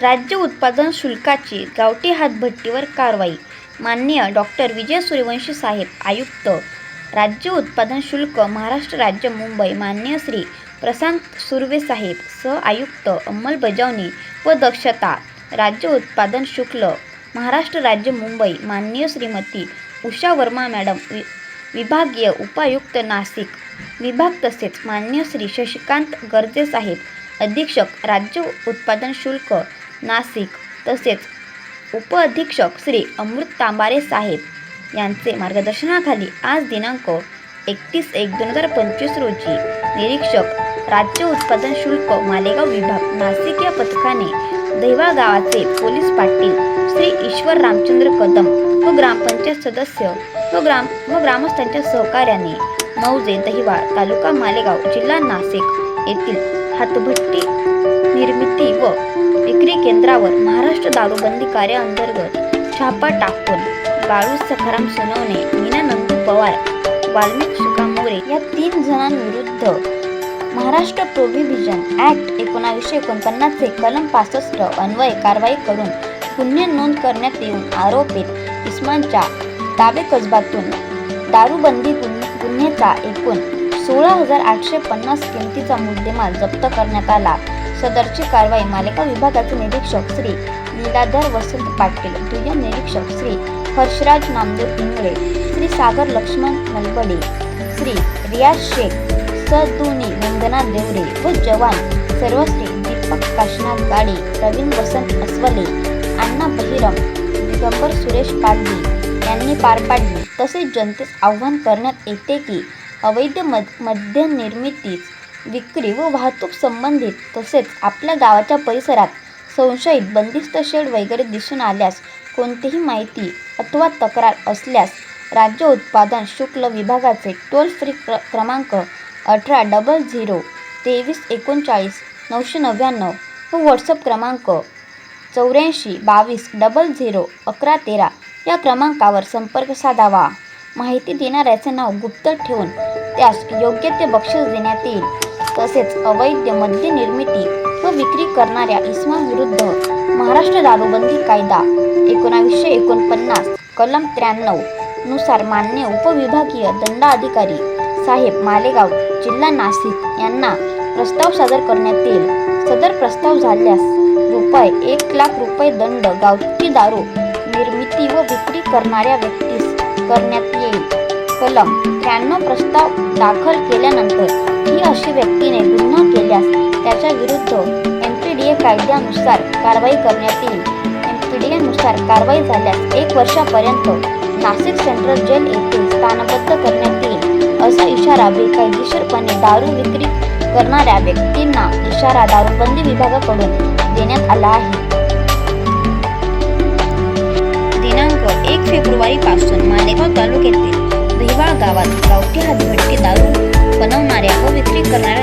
राज्य उत्पादन शुल्काची गावठी हातभट्टीवर कारवाई. माननीय डॉक्टर विजय सूर्यवंशी साहेब आयुक्त. राज्य उत्पादन शुल्क महाराष्ट्र राज्य मुंबई. माननीय श्री प्रशांत सुर्वे साहेब सह आयुक्त अंमलबजावणी व दक्षता. राज्य उत्पादन शुल्क महाराष्ट्र राज्य मुंबई. माननीय श्रीमती उषा वर्मा मॅडम वि विभागीय उपायुक्त नाशिक. विभाग तसेच मान्य श्री शशिकांत गर्जे साहेब अधीक्षक. राज्य उत्पादन शुल्क नाशिक तसेच उपअधीक्षक श्री अमृत तांबारे साहेब यांचे मार्गदर्शनाखाली आज दिनांक एकतीस एक दोन हजार पंचवीस रोजी निरीक्षक राज्य उत्पादन शुल्क मालेगाव विभाग नाशिक या पथकाने दहिवा गावाचे पोलीस पाटील श्री ईश्वर रामचंद्र कदम व ग्रामपंचायत सदस्य व ग्राम व ग्रामस्थांच्या सहकार्याने मौजे दहिवाळ तालुका मालेगाव जिल्हा नाशिक येथील हातभट्टी निर्मिती व विक्री केंद्रावर महाराष्ट्र दारूबंदी कार्याअंतर्गत छापा टाकून बाळू सखाराम सोनवणे मीना नंदू पवार वाल्मिक सुका मोरे या तीन जणांविरुद्ध महाराष्ट्र प्रोहिबिशन ॲक्ट एकोणावीसशे एकोणपन्नासचे कलम पासष्ट अन्वये कारवाई करून गुन्हे नोंद करण्यात येऊन आरोपित इस्मानच्या दावे कसबातून दारूबंदी गुन्ह्याचा एकूण सोळा हजार आठशे पन्नास किमतीचा मुद्देमाल जप्त करण्यात आला. सदरची कारवाई मालिका विभागाचे निरीक्षक श्री लीलाधर वसंत पाटील दुय्यम निरीक्षक श्री हर्षराज नामदेव इंगळे श्री सागर लक्ष्मण मलबडे श्री रियाज शेख सदुनी वंदना देवरे व जवान सर्वश्री दीपक काशनाथ गाडे प्रवीण वसंत अस्वले अण्णा बहिरम दिगंबर सुरेश पाडवी यांनी पार पाडली. तसेच जनतेस आव्हान करण्यात येते की अवैध मद मद्यनिर्मितीस विक्री व वाहतूक संबंधित तसेच आपल्या गावाच्या परिसरात संशयित बंदिस्त शेड वगैरे दिसून आल्यास कोणतीही माहिती अथवा तक्रार असल्यास राज्य उत्पादन शुल्क विभागाचे टोल फ्री क्र क्रमांक अठरा डबल झिरो तेवीस एकोणचाळीस नऊशे नव्याण्णव व व्हॉट्सअप क्रमांक चौऱ्याऐंशी बावीस डबल झिरो अकरा तेरा या क्रमांकावर संपर्क साधावा. माहिती देणाऱ्याचे नाव गुप्त ठेवून त्यास योग्य ते बक्षीस देण्यात येईल. तसेच अवैध मद्य निर्मिती व विक्री करणाऱ्या इसमाविरुद्ध महाराष्ट्र दारूबंदी कायदा एकोणावीसशे एकोणपन्नास कलम त्र्याण्णवनुसार मान्य उपविभागीय दंडाधिकारी साहेब मालेगाव जिल्हा नाशिक यांना प्रस्ताव सादर करण्यात येईल. सदर प्रस्ताव झाल्यास रुपये एक लाख रुपये दंड गावठी दारू निर्मिती व विक्री करणाऱ्या व्यक्तीस करण्यात येईल. कलम त्र्याण्णव प्रस्ताव दाखल केल्यानंतर ही अशी व्यक्तीने गुन्हा केल्यास त्याच्या विरुद्ध एम पी डी ए कायद्यानुसार कारवाई करण्यात येईल. एम पी डी एनुसार कारवाई झाल्यास एक वर्षापर्यंत नाशिक सेंट्रल जेल येथे स्थानबद्ध करण्यात येईल असा इशारा बेकायदेशीरपणे दारू विक्री करणाऱ्या व्यक्तींना इशारा दारूबंदी विभागाकडून देण्यात आला आहे. दिनांक एक फेब्रुवारी पासून मालेगाव तालुक्यातील दहिवाळ गावात गावठी हातभट्टी दारू con